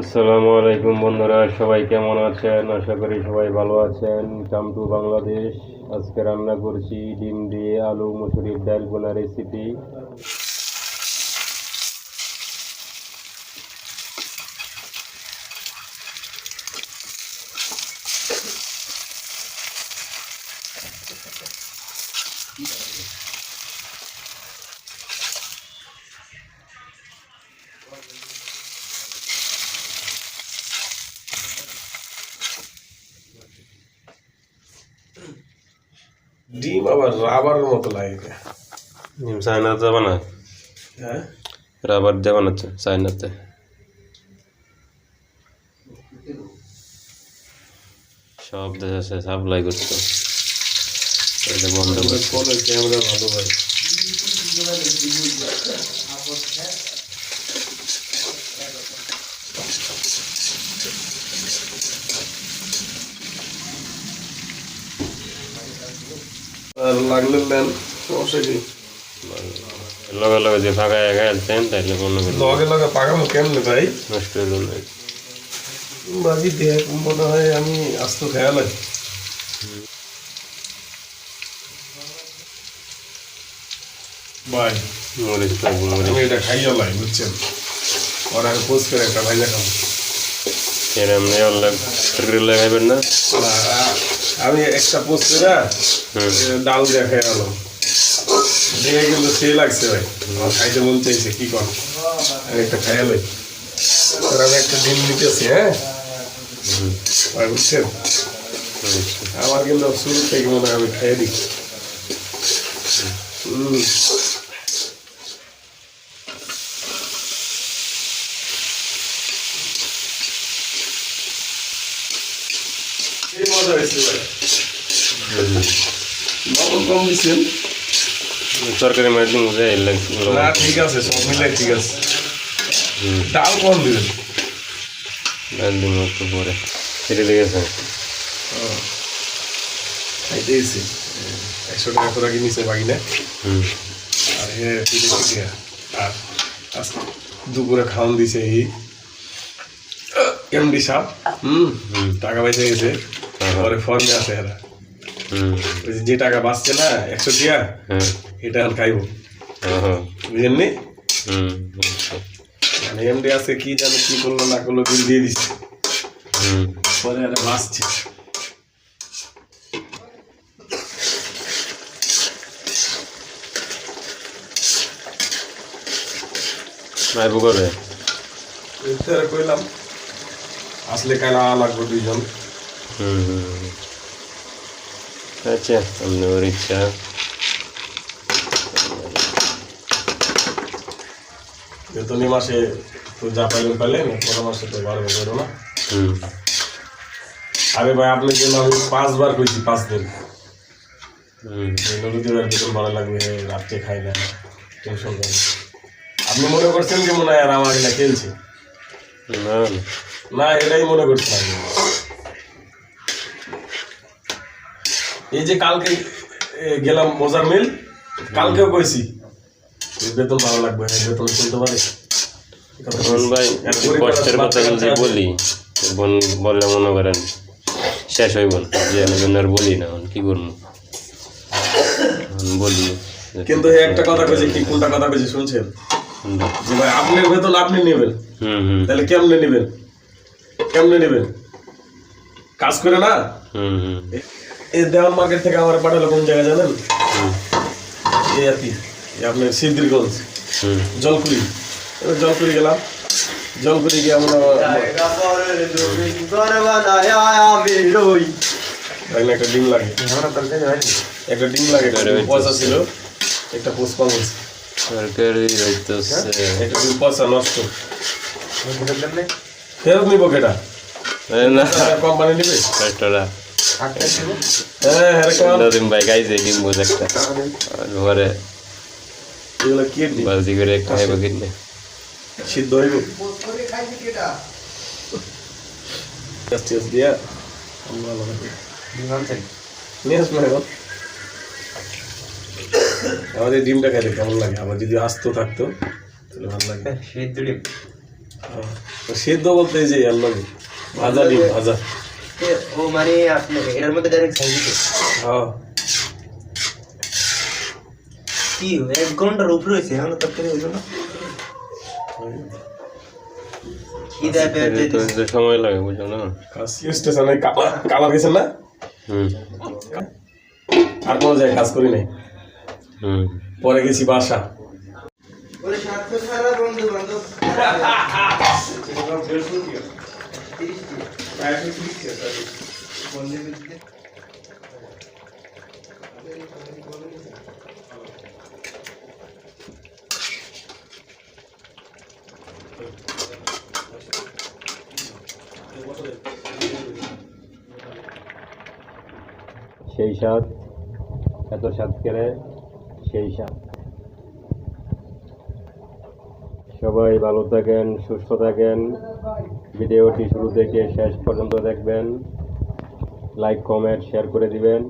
আসসালামু আলাইকুম বন্ধুরা, সবাই কেমন আছেন? আশা করি সবাই ভালো আছেন। কাম টু বাংলাদেশ আজকে রান্না করছি ডিম দিয়ে আলু, মুসুরির ডাল বোনা রেসিপি ডিম আবার রাবারের মতো লাগে ডিম চায়নাতে বানায়। হ্যাঁ? রাবার দিয়ে বানাচ্ছে চায়নাতে। সব দেশে সাপ্লাই করছে। এটা বন্ধ করে ক্যামেরা ভালো হয়। লাগলে নেন সমস্যা কি? লগে লগে যে ফাঁকা একা খেলতেন তাইলে কোনো লগে লগে পাকামো কেমনে ভাই? নষ্ট হইল না বাজি দেখ মনে হয় আমি আস্ত খেয়াল আছে। ভাই মরিচ খাব আমি এটা খাইয়া লাই বুঝছেন? ওর আগে পোস্ট করে একটা ভাইজা খাব। এরম নেই অল্লাগ লাগাইবেন না? আমি একটা পোস্ট করে হুম ডাল দিয়ে খেয়ে গেলাম দেখে কিন্তু সে লাগছে ভাই। আমার খাইতে মন চাইছে কি কর? আমি একটা খাইয়া লাই। আর আমি একটা ডিম নিতেছি হ্যাঁ? বুঝছেন? আমার কিন্তু শুরু থেকে মনে হয় আমি খাইয়ে দিই। হুম কি মজা হয়েছে। লবণ কম দিচ্ছেন তরকারি বুঝে লাগ না ঠিক আছে সব মিলাই ঠিক আছে। ডাল কম দিবেন ডাল দিন একটু পরে। ফিরে লেগেছে খাইতে এসে একশো টাকা করে কিনেছে বাগিনা। হুম। আর হে ফিরে ফিরে আর দুপুরে খাওয়ান দিছে এই এমডি সাপ হুম টাকা পয়সা গেছে। পরে ফর্মে আছে এরা। যে- টাকা বাঁচছে না একশো টিয়া হ্যাঁ। এটা এখন খাইবো। হ্যাঁ বুঝেননি? মানে এমডি আছে কি জানে কি করল না করল বিল দিয়ে দিচ্ছে পরে এরা বাঁচছে। আইব করে কইলাম আসলে কালা লাগবে দুইজন। আপনি ওর ইচ্ছা বেতনি মাসে যা পাইলেন পাইলেন পরের মাসে তো বাড়বে বেরো না আরে ভাই আপনার জন্য আমি পাঁচবার কইছি পাঁচ দিন নদীদের বেতন ভালো লাগবে রাত্রে খাই না টেনশন করেন আপনি মনে করছেন যে মনে হয় আর আমাকে না খেলছে না না এটাই মনে করছি আমি এই যে কালকে গেলাম মজার মিল কালকেও কইছি বেতন ভালো লাগবে হ্যাঁ বেতন শুনতে পারে? ভাই কষ্টের কথা যদি বলি বোন বললে মনে করেন শেষ হয়ে বল যে আমি আর বলি না কি করব? বলি। কিন্তু এই একটা কথা কইছে কি কোনটা কথা কইছে শুনছেন? যে ভাই আপনার বেতন আপনি নেবেন। হুম হুম। তাহলে কেমনে নেবেন? কেমনে নেবেন? কাজ করে না? হুম হুম। এই দেওয়ান মার্কেট থেকে আমার পাঠালো কোন জায়গায় জানেন? এই আর কি আপনার সিদ্ধিরগঞ্জ জলকুড়ি। এবার জলকুড়ি গেলাম। জলকুড়ি গিয়ে আমরা একটা ডিম লাগে। একটা ডিম লাগে পয়সা ছিল। একটা পুষ্পা বলছে সরকারি একটা পয়সা নষ্ট। ফেরত নিব কেটা? কোম্পানি নিবে? কষ্টটা হ্যাঁ ডিম বোঝ একটা। ডিম? খাইব কিনে সিদ্ধ হইব। দিয়া। আমাদের ডিমটা খাইতে কেমন লাগে? আবার যদি আস্ত থাকতো তাহলে ভালো লাগে হ্যাঁ। তো সেদ্ধ বলতে এই যে লগে ভাজা ডিম ভাজা। ও মানে আপনি এটার মধ্যে ডাইরেক্ট খাই দিতে। হ্যাঁ। কি এক ঘণ্টার উপরে হয়েছে এখন তরকারি হইল না। সময় লাগে বুঝো না? কাশি স্টেশনে কালার কালার গেছেন না? হুম। আর কোনো জায়গায় কাজ করি নাই? হুম। পরে গেছি বাসা। ওরে সাতশো বন্ধু বান্ধব সেই স্বাদ এত স্বাদ কেড়ে সেই স্বাদ। সবাই ভালো থাকেন, সুস্থ থাকেন। ভিডিওটি শুরু থেকে শেষ পর্যন্ত দেখবেন। লাইক কমেন্ট শেয়ার করে দিবেন।